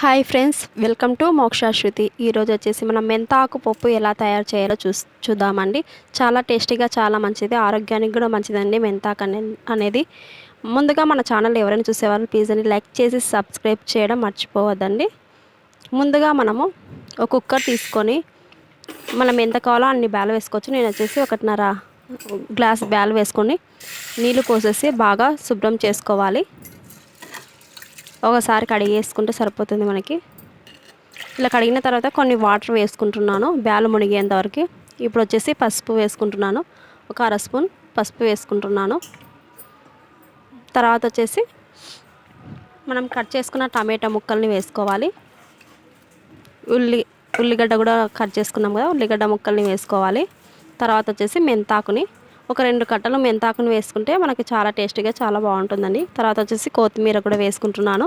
Hi friends welcome to Mokshashruti. ఈరోజు వచ్చేసి మనం మెంతాకు పప్పు ఎలా తయారు చేయాలో చూ చూద్దామండి. చాలా టేస్టీగా చాలా మంచిది ఆరోగ్యానికి కూడా మంచిదండి మెంతాకు అనేది. ముందుగా మన ఛానల్ ఎవరైనా చూసేవాళ్ళు ప్లీజ్ అని లైక్ చేసి సబ్స్క్రైబ్ చేయడం మర్చిపోవద్దండి. ముందుగా మనము ఒక కుక్కర్ తీసుకొని మనం ఎంత కావాలో అన్ని బ్యాలు వేసుకోవచ్చు. నేను వచ్చేసి ఒకటిన్నర గ్లాస్ బ్యాలు వేసుకొని నీళ్ళు పోసేసి బాగా శుభ్రం చేసుకోవాలి. ఒకసారి కడిగేసుకుంటే సరిపోతుంది మనకి. ఇలా కడిగిన తర్వాత కొన్ని వాటర్ వేసుకుంటున్నాను బ్యాలు మునిగేంత వరకు. ఇప్పుడు వచ్చేసి పసుపు వేసుకుంటున్నాను ఒక అర స్పూన్ పసుపు వేసుకుంటున్నాను. తర్వాత వచ్చేసి మనం కట్ చేసుకున్న టమాటా ముక్కల్ని వేసుకోవాలి. ఉల్లి ఉల్లిగడ్డ కూడా కట్ చేసుకున్నాం కదా ఉల్లిగడ్డ ముక్కల్ని వేసుకోవాలి. తర్వాత వచ్చేసి మెంతాకుని ఒక రెండు కట్టలు మెంతాకును వేసుకుంటే మనకి చాలా టేస్టీగా చాలా బాగుంటుందండి. తర్వాత వచ్చేసి కొత్తిమీర కూడా వేసుకుంటున్నాను.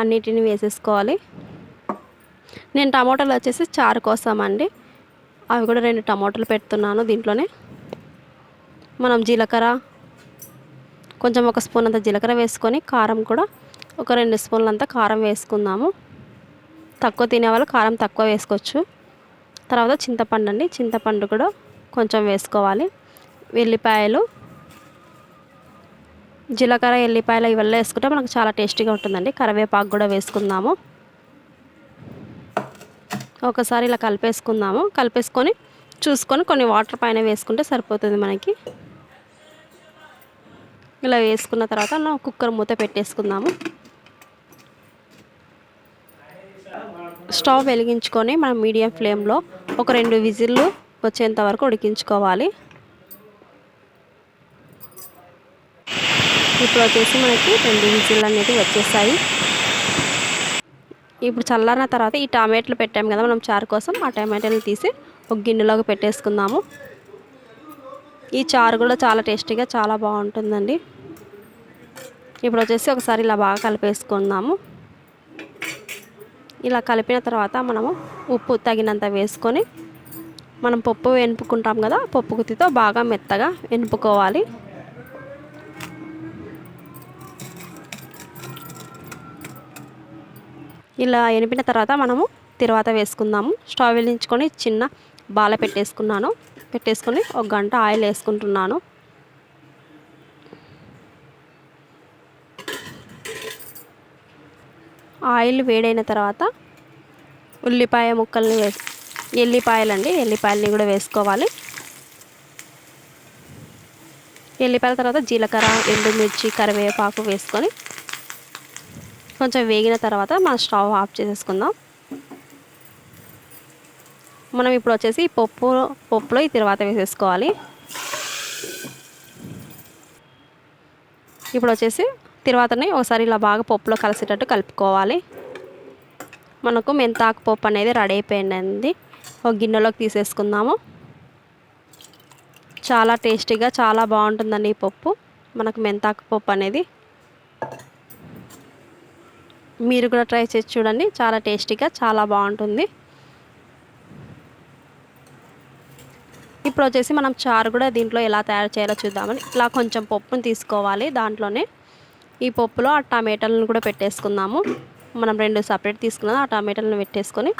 అన్నిటిని వేసేసుకోవాలి. నేను టమాటాలు వచ్చేసి చారు కోసామండి. అవి కూడా రెండు టమాటాలు పెడుతున్నాను దీంట్లోనే. మనం జీలకర్ర కొంచెం ఒక స్పూన్ అంత జీలకర్ర వేసుకొని కారం కూడా ఒక రెండు స్పూన్లంతా కారం వేసుకుందాము. తక్కువ తినే వాళ్ళు కారం తక్కువ వేసుకోవచ్చు. తర్వాత చింతపండు అండి. చింతపండు కూడా కొంచెం వేసుకోవాలి. వెల్లిపాయలు జీలకర్ర ఎల్లిపాయలు ఇవన్నీ వేసుకుంటే మనకు చాలా టేస్టీగా ఉంటుందండి. కరివేపాకు కూడా వేసుకుందాము. ఒకసారి ఇలా కలిపేసుకుందాము. కలిపేసుకొని చూసుకొని కొన్ని వాటర్ పైన వేసుకుంటే సరిపోతుంది మనకి. ఇలా వేసుకున్న తర్వాత కుక్కర్ మూత పెట్టేసుకుందాము. స్టవ్ వెలిగించుకొని మనం మీడియం ఫ్లేమ్లో ఒక రెండు విజిల్లు వచ్చేంత వరకు ఉడికించుకోవాలి. ఇప్పుడు వచ్చేసి మనకి రెండు విజిల్ అనేది వచ్చేసాయి ఇప్పుడు చల్లారిన తర్వాత ఈ టమాటాలు పెట్టాము కదా మనం చారు కోసం ఆ టమాటాలు తీసి ఒక గిన్నెలోకి పెట్టేసుకుందాము. ఈ చారు కూడా చాలా టేస్టీగా చాలా బాగుంటుందండి. ఇప్పుడు వచ్చేసి ఒకసారి ఇలా బాగా కలిపేసుకుందాము. ఇలా కలిపిన తర్వాత మనము ఉప్పు తగినంత వేసుకొని మనం పప్పు వెనుపుకుంటాం కదా పప్పు గుత్తితో బాగా మెత్తగా వెనుపుకోవాలి ఇలా ఎనిపిన తర్వాత మనము తర్వాత వేసుకుందాము. స్టవ్ వెలిగించుకొని చిన్న బాల పెట్టేసుకున్నాను. పెట్టేసుకొని ఒక గంట ఆయిల్ వేసుకుంటున్నాను. ఆయిల్ వేడైన తర్వాత ఉల్లిపాయ ముక్కల్ని వేసి ఎల్లిపాయలండి. ఎల్లిపాయలని కూడా వేసుకోవాలి. ఎల్లిపాయల తర్వాత జీలకర్ర ఎండుమిర్చి కరివేపాకు వేసుకొని కొంచెం వేగిన తర్వాత మనం స్టవ్ ఆఫ్ చేసేసుకుందాం. మనం ఇప్పుడు వచ్చేసి పప్పు పప్పులో ఈ తర్వాత వేసేసుకోవాలి. ఇప్పుడు వచ్చేసి తర్వాతనే ఒకసారి ఇలా బాగా పప్పులో కలిసేటట్టు కలుపుకోవాలి. మనకు మెంతాకు పప్పు అనేది రెడీ అయిపోయింది ఒక గిన్నెలోకి తీసేసుకుందాము. చాలా టేస్టీగా చాలా బాగుంటుందండి ఈ పప్పు. మనకు మెంతాకు పప్పు అనేది. మీరు కూడా ట్రై చేసి చూడండి. చాలా టేస్టీగా చాలా బాగుంటుంది. ఇప్పుడు వచ్చేసి మనం చారు కూడా దీంట్లో ఎలా తయారు చేయాలో చూద్దామని. ఇలా కొంచెం పప్పును తీసుకోవాలి దాంట్లోనే. ఈ పప్పులో ఆ టమాటాలను కూడా పెట్టేసుకుందాము. మనం రెండు సపరేట్ తీసుకున్నాం. ఆ టమాటాలను పెట్టేసుకొని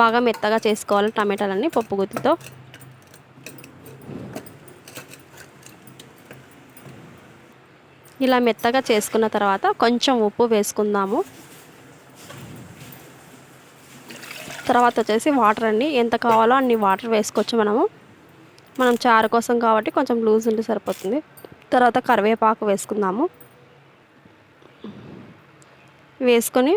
బాగా మెత్తగా చేసుకోవాలి టమాటాలన్నీ పప్పు గుత్తితో. ఇలా మెత్తగా చేసుకున్న తర్వాత కొంచెం ఉప్పు వేసుకుందాము. తర్వాత వచ్చేసి వాటర్ అండి. ఎంత కావాలో అన్ని వాటర్ వేసుకోవచ్చు మనము. మనం చారు కోసం కాబట్టి కొంచెం లూజ్ ఉంటే సరిపోతుంది. తర్వాత కరివేపాకు వేసుకుందాము. వేసుకొని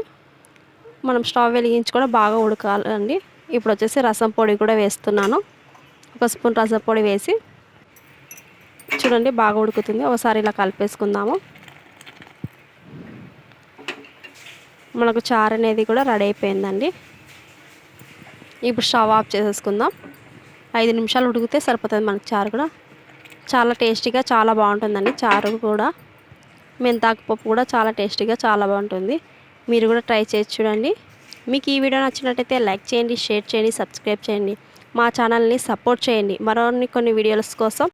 మనం స్టవ్ కూడా బాగా ఉడకాలండి. ఇప్పుడు వచ్చేసి రసం పొడి కూడా వేస్తున్నాను. ఒక స్పూన్ రసం పొడి వేసి చూడండి బాగా ఉడుకుతుంది. ఒకసారి ఇలా కలిపేసుకుందాము. మనకు చారు అనేది కూడా రెడీ అయిపోయిందండి. ఇప్పుడు స్టవ్ ఆఫ్ చేసేసుకుందాం. ఐదు నిమిషాలు ఉడికితే సరిపోతుంది మనకి చారు కూడా. చాలా టేస్టీగా చాలా బాగుంటుందండి చారు కూడా. మెంతాకు పప్పు కూడా చాలా టేస్టీగా చాలా బాగుంటుంది. మీరు కూడా ట్రై చేసి చూడండి. మీకు ఈ వీడియో నచ్చినట్టయితే లైక్ చేయండి షేర్ చేయండి సబ్స్క్రైబ్ చేయండి. మా ఛానల్ని సపోర్ట్ చేయండి. మరిన్ని కొన్ని వీడియోస్ కోసం